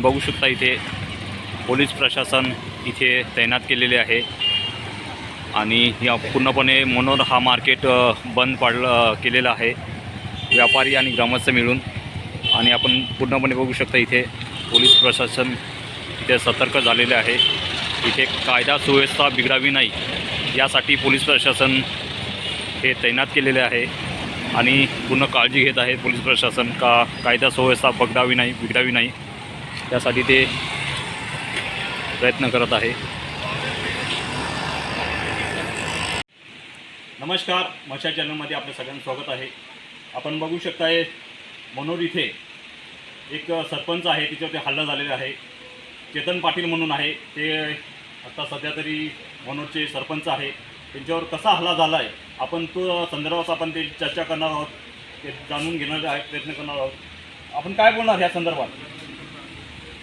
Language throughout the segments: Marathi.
आपण बघू शकता इथे पोलीस प्रशासन इथे तैनात केलेले आहे. आणि या पूर्णपणे मनोर हा मार्केट बंद पाडलं केलेला आहे. व्यापारी आणि ग्रामस्थ मिळून. आणि आपण पूर्णपणे बघू शकता इथे पोलीस प्रशासन इथे सतर्क झालेले आहे. इथे कायदा सुव्यवस्था बिघडावी नाही यासाठी पोलीस प्रशासन हे तैनात केलेले आहे. आणि पूर्ण काळजी घेत आहे पोलीस प्रशासन का कायदा सुव्यवस्था बघडावी नाही बिघडावी नाही. त्यासाठी ते प्रयत्न करत आहे. नमस्कार मशा चॅनलमध्ये आपलं सगळ्यांना स्वागत आहे. आपण बघू शकताय मनोर इथे एक सरपंच आहे तिच्यावरती हल्ला झालेला आहे. चेतन पाटील म्हणून आहे. ते आता सध्या तरी मनोरचे सरपंच आहे. त्यांच्यावर कसा हल्ला झाला आहे आपण तो संदर्भात आपण ते चर्चा करणार आहोत. ते जाणून घेणार आहे प्रयत्न करणार आहोत. आपण काय बोलणार ह्या संदर्भात?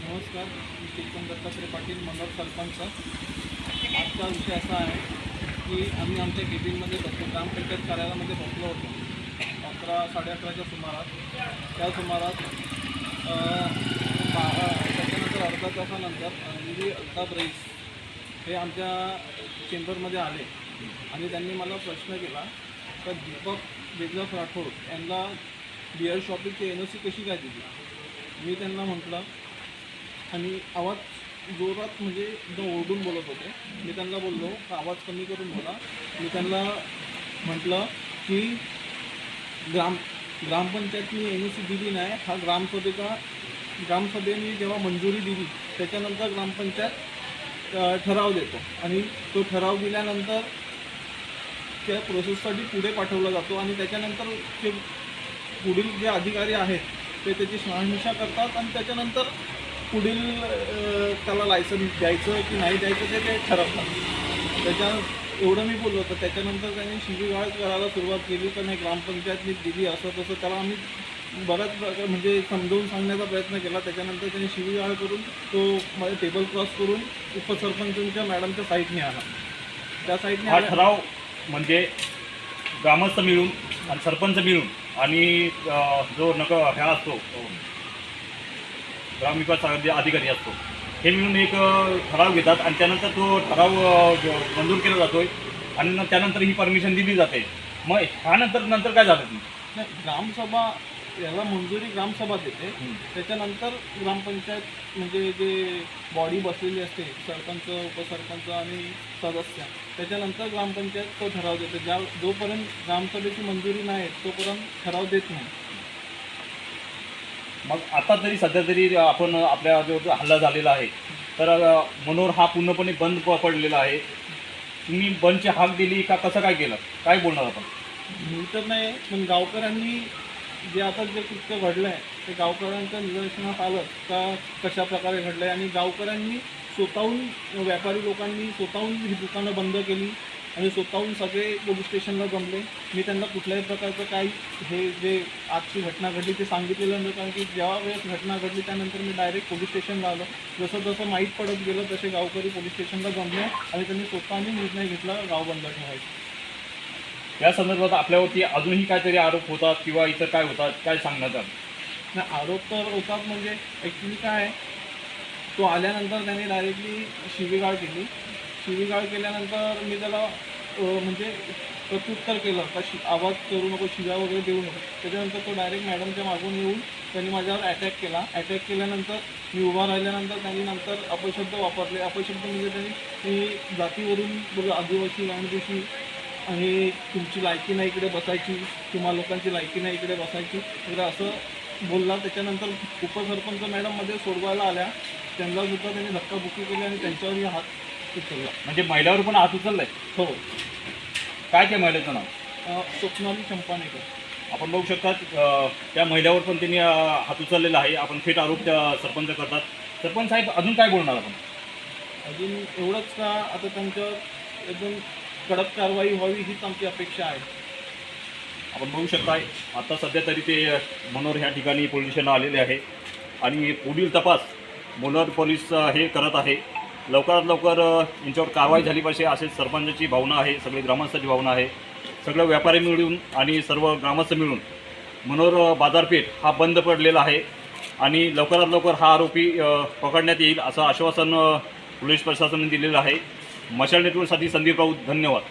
नमस्कार मी कीर्तन दत्तात्रय पाटील मंडळ सरपंच. आजचा विषय असा आहे की आम्ही आमच्या केबिनमध्ये बसलो ग्रामपंचायत कार्यालयामध्ये बसलो होतो. अकरा साडे अकराच्या सुमारास त्या सुमारास त्याच्यानंतर अर्धा तासानंतर अंजली अल्ताफ रईस हे आमच्या चेंबरमध्ये आले आणि त्यांनी मला प्रश्न केला तर दीपक बिजलास राठोड यांना बिअर शॉपिंगची एन ओ सी कशी काय दिली? मी त्यांना म्हटलं आणि आवाज जोरात म्हणजे एकदम ओरडून बोलत होते. मी त्यांना बोललो आवाज कमी करून बोला. मी त्यांना म्हटलं की ग्राम ग्रामपंचायतनी एन ओ सी दिली नाही. हा ग्रामसभेचा ग्रामसभेने जेव्हा मंजुरी दिली त्याच्यानंतर ग्रामपंचायत ठराव देतो. आणि तो ठराव दिल्यानंतर त्या प्रोसेससाठी पुढे पाठवला जातो आणि त्याच्यानंतर ते पुढील जे अधिकारी आहेत ते त्याची शहानिशा करतात आणि त्याच्यानंतर पुढील त्याला लायसन्स द्यायचं की नाही द्यायचं ते ते ठरवतात त्याच्या एवढं मी बोललो तर त्याच्यानंतर त्यांनी शिवीगाळ करायला सुरुवात केली तर नाही ग्रामपंचायतनी दिली असं तसं त्याला आम्ही बऱ्याच प्रकार म्हणजे समजावून सांगण्याचा प्रयत्न केला. त्याच्यानंतर त्यांनी शिवीगाळ करून तो माझे टेबल क्रॉस करून उपसरपंचांच्या मॅडमच्या साईडने आला. त्या साईडने हा ठराव म्हणजे ग्रामस्थ मिळून आणि सरपंच मिळून आणि जो नक ह्या असतो तो ग्रामविकास अधि- अधिकारी असतो. हे मिळून एक ठराव घेतात आणि त्यानंतर तो ठराव मंजूर केला जातोय आणि त्यानंतर ही परमिशन दिली जाते. मग ह्यानंतर नंतर काय झालं? नाही, ग्रामसभा याला मंजुरी ग्रामसभा देते. त्याच्यानंतर ग्रामपंचायत म्हणजे जे बॉडी बसलेली असते सरपंच उपसरपंच आणि सदस्य त्याच्यानंतर ग्रामपंचायत तो ठराव देते. ज्या जोपर्यंत ग्रामसभेची मंजुरी नाही तोपर्यंत ठराव देत नाही. मग आता तरी सध्या तरी आपण आपल्या जो हल्ला झालेला आहे तर मनोर हा पूर्णपणे बंद प- पडलेला आहे. तुम्ही बंदची हाक दिली का कसं काय केलं? काय बोलणार आपण? मी तर नाही पण गावकऱ्यांनी जे आता जे कृत्य घडलं आहे ते गावकऱ्यांच्या निदर्शनात आलं का कशा प्रकारे घडलं आहे आणि गावकऱ्यांनी स्वतःहून व्यापारी लोकांनी स्वतःहून ही दुकानं बंद केली आणि स्वतःहून सगळे पोलीस स्टेशनला जमले. मी त्यांना कुठल्याही प्रकारचं काही हे जे आजची घटना घडली ते सांगितलेलं नव्हतं कारण की जेव्हा वेळेस घटना घडली त्यानंतर मी डायरेक्ट पोलीस स्टेशनला आलो. जसं जसं माहीत पडत गेलं तसे गावकरी पोलीस स्टेशनला जमले आणि त्यांनी स्वतःने निर्णय घेतला गाव बंद ठेवायचा. या संदर्भात आपल्यावरती अजूनही काहीतरी आरोप होतात किंवा इतर काय होतात काय सांगण्यात आलं? नाही आरोप तर होतात म्हणजे ॲक्च्युली काय आहे तो आल्यानंतर त्याने डायरेक्टली शिवीगाळ केली. शिवीगाळ केल्यानंतर मी त्याला म्हणजे प्रत्युत्तर केलं. का शि आवाज करू नको शिव्या वगैरे देऊ नको. त्याच्यानंतर तो डायरेक्ट मॅडमच्या मागून येऊन त्यांनी माझ्यावर अटॅक केला. अटॅक केल्यानंतर मी उभा राहिल्यानंतर त्यांनी नंतर अपशब्द वापरले. अपशब्द म्हणजे त्यांनी जातीवरून बोल आदिवासी लहानदेशी आणि तुमची लायकी नाही इकडे बसायची किंवा लोकांची लायकी नाही इकडे बसायची. वगैरे असं बोलला. त्याच्यानंतर उपसरपंच मॅडममध्ये सोडवायला आल्या. त्यांनासुद्धा त्यांनी धक्काबुक्की केली आणि त्यांच्यावरही हात उचलला म्हणजे महिलावर पण हात उचललाय. हो. काय त्या महिलेचं नाव? अं, स्वप्नाली चंपानेकर. आपण बघू शकतात अ, त्या महिलावर पण त्यांनी अ, हात उचललेला आहे. आपण थेट आरोप त्या सरपंच करतात. सरपंच साहेब अजून काय बोलणार आपण? अजून एवढंच का? आता त्यांच्यावर एकदम कडक कारवाई व्हावी हीच आमची अपेक्षा आहे. आपण बघू शकताय आता सध्या तरी ते मनोर ह्या ठिकाणी पोलीस स्टेशनला आलेले आहे. आणि पुढील तपास मनोर पोलीस अ, हे करत आहे. लवकरात लवकर यांच्यावर कारवाई झाली पाहिजे असे सरपंचाची भावना आहे सगळे ग्रामस्थाची भावना आहे. सगळं व्यापारी मिळून आणि सर्व ग्रामस्थ मिळून मनोर बाजारपेठ हा बंद पडलेला आहे आणि लवकरात लवकर हा आरोपी पकडण्यात येईल असं आश्वासन पोलीस प्रशासनाने दिलेलं आहे. मशाल नेटवर्कसाठी संदीप राऊत धन्यवाद.